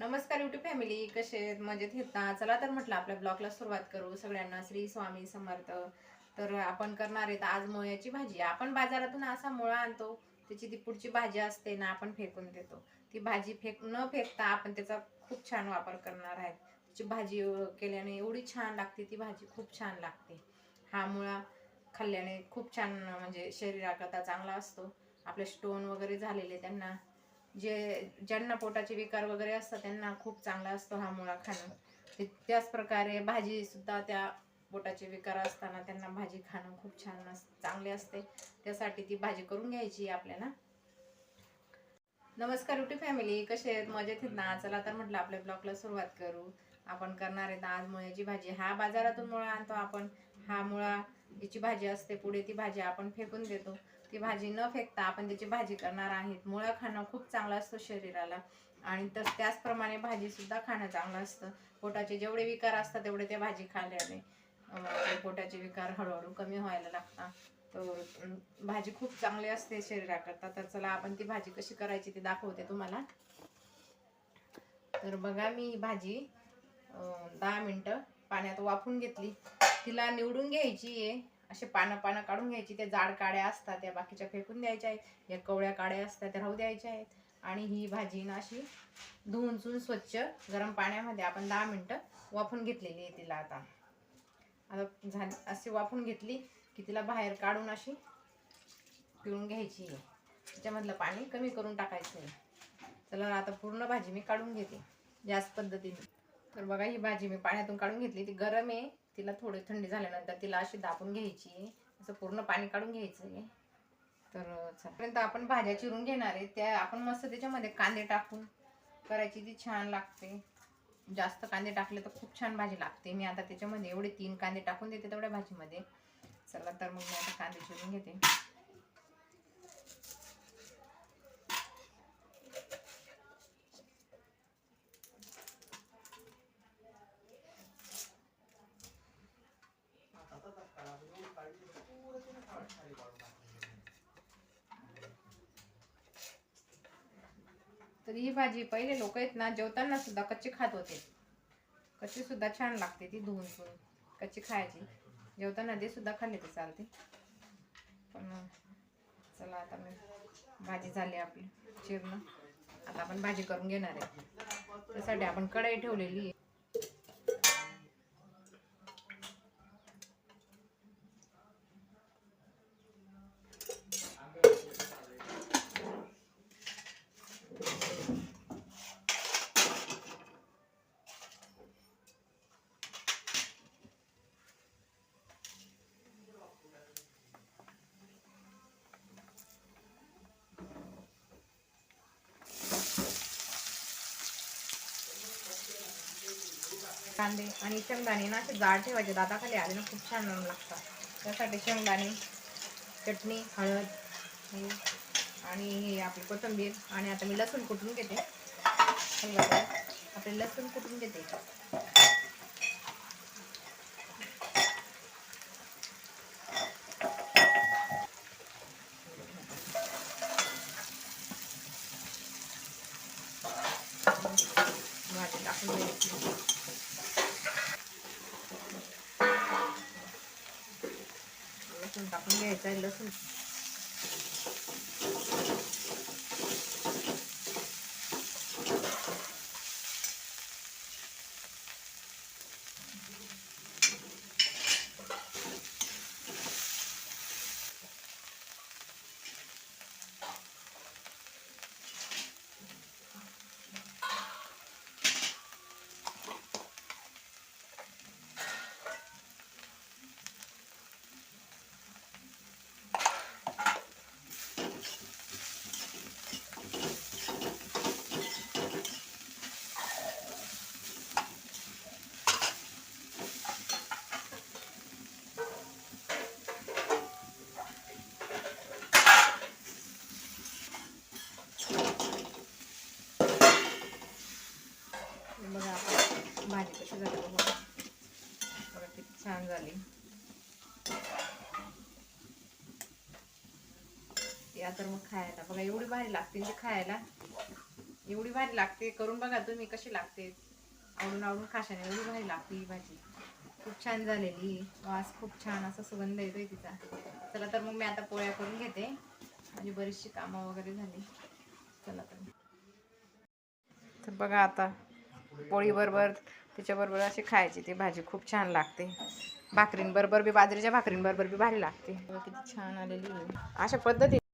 नमस्कार YouTube family कसे आहेत? मजेत घेता चला तर म्हटलं आपल्या ब्लॉगला सुरुवात करू. सगळ्यांना श्री स्वामी समर्थ. तर आपण करणार आहेत आज मुळ्याची भाजी. आपण बाजारातून असा मुळा आणतो त्याची ती पुढची भाजी असते ना आपण फेकून देतो. ती भाजी फेक न फेकता आपण त्याचा खूप छान वापर करणार आहे त्याची भाजी केल्याने एवढी छान लागते ती भाजी खूप छान लागते. हा मुळा खाल्ल्याने खूप छान म्हणजे शरीराकरता चांगला असतो. आपले स्टोन वगैरे झालेले त्यांना. जे ज्यांना पोटाचे विकार वगैरे असतात त्यांना खूप चांगला असतो हा मुळा खाणं. त्याच प्रकारे भाजी सुद्धा त्या पोटाचे विकार असताना त्यांना भाजी खाणं खूप छान चांगले असते. त्यासाठी ती भाजी करून घ्यायची आपल्याला. नमस्कार युटी फॅमिली कसे आहेत? मजेत आहेत ना? चला तर म्हटलं आपल्या ब्लॉगला सुरुवात करू. आपण करणार आहेत आज मुळ्याची भाजी. हा बाजारातून मुळा आणतो आपण. हा मुळा याची भाजी असते पुढे ती भाजी आपण फेकून देतो. ती भाजी न फेकता आपण त्याची भाजी करणार आहेत. मुळा खाणं खूप चांगलं असतं शरीराला. आणि तर त्याचप्रमाणे भाजी सुद्धा खाणं चांगलं असतं. पोटाचे जेवढे विकार असतात तेवढे ते भाजी खाल्ल्याने म्हणजे पोटाचे विकार हळूहळू कमी व्हायला लागतात. तर भाजी खूप चांगली असते शरीराकरता. तर चला आपण ती भाजी कशी करायची ती दाखवते तुम्हाला. तर बघा मी ही भाजी दहा मिनटं पाण्यात वाफून घेतली. तिला निवडून घ्यायची आहे. असे पानं पानं काढून घ्यायची. त्या जाड काड्या असतात त्या बाकीच्या फेकून द्यायच्या आहेत. या कवळ्या काड्या असतात त्या राहू द्यायच्या आहेत. आणि ही भाजी ना अशी धुवून चुवून स्वच्छ गरम पाण्यामध्ये आपण दहा मिनटं वाफून घेतलेली आहे तिला आता. आता झाली अशी वाफून घेतली की तिला बाहेर काढून अशी पिळून घ्यायची आहे. त्याच्यामधलं पाणी कमी करून टाकायचं आहे. चला आता पूर्ण भाजी मी काढून घेते. याच पद्धतीने. तर बघा ही भाजी मी पाण्यातून काढून घेतली. ती गरम आहे. तिला थोडी थंडी झाल्यानंतर तिला अशी दाबून घ्यायची आहे असं पूर्ण पाणी काढून घ्यायचं आहे. तर पर्यंत आपण भाज्या चिरून घेणार आहे त्या आपण मस्त त्याच्यामध्ये कांदे टाकून करायची ती छान लागते. जास्त कांदे टाकले तर खूप छान भाजी लागते. मी आता त्याच्यामध्ये एवढे तीन कांदे टाकून देते तेवढ्या भाजीमध्ये. चला तर मग मी आता कांदे चिरून घेते. तर ही भाजी पहिले लोक आहेत ना जेवताना सुद्धा कच्ची खात होते. कच्ची सुद्धा छान लागते ती धुवून धुवून कच्ची खायची. जेवताना ते सुद्धा खाल्ले ते चालते. पण चला आता मी भाजी झाली आपली चिरणं. आता आपण भाजी करून घेणार आहे. त्यासाठी आपण कढई ठेवलेली आहे. कांदे आणि शेंगदाणे ना असे जाड ठेवायचे. दादाखाली आले ना खूप छान लागतात. त्यासाठी शेंगदाणे चटणी हळद हे आणि हे आपली कोथिंबीर आणि आता मी लसूण कुटून घेते. आपले लसूण कुटून घेते. भाजी टाकून लसूण टाकून घ्यायचं आहे लसूण. बघा आता भाजी कशी झाली बघा. बघा किती छान झाली. या तर मग खायला. बघा एवढी भारी लागते ती खायला. एवढी भारी लागते. करून बघा तुम्ही कशी लागते. आवडून आवडून खाशाने एवढी भारी लागते ही भाजी. खूप छान झालेली. वास खूप छान असा सुगंध येतोय तिचा. चला तर मग मी आता पोळ्या करून घेते. म्हणजे बरीचशी कामं वगैरे झाली. चला तर. तर बघा आता पोळीबरोबर त्याच्याबरोबर अशी खायची ती भाजी खूप छान लागते भाकरींबरोबर बी बाजरीच्या भाकरींबरोबर बी भारी लागते किती छान आलेली आहे. अशा पद्धती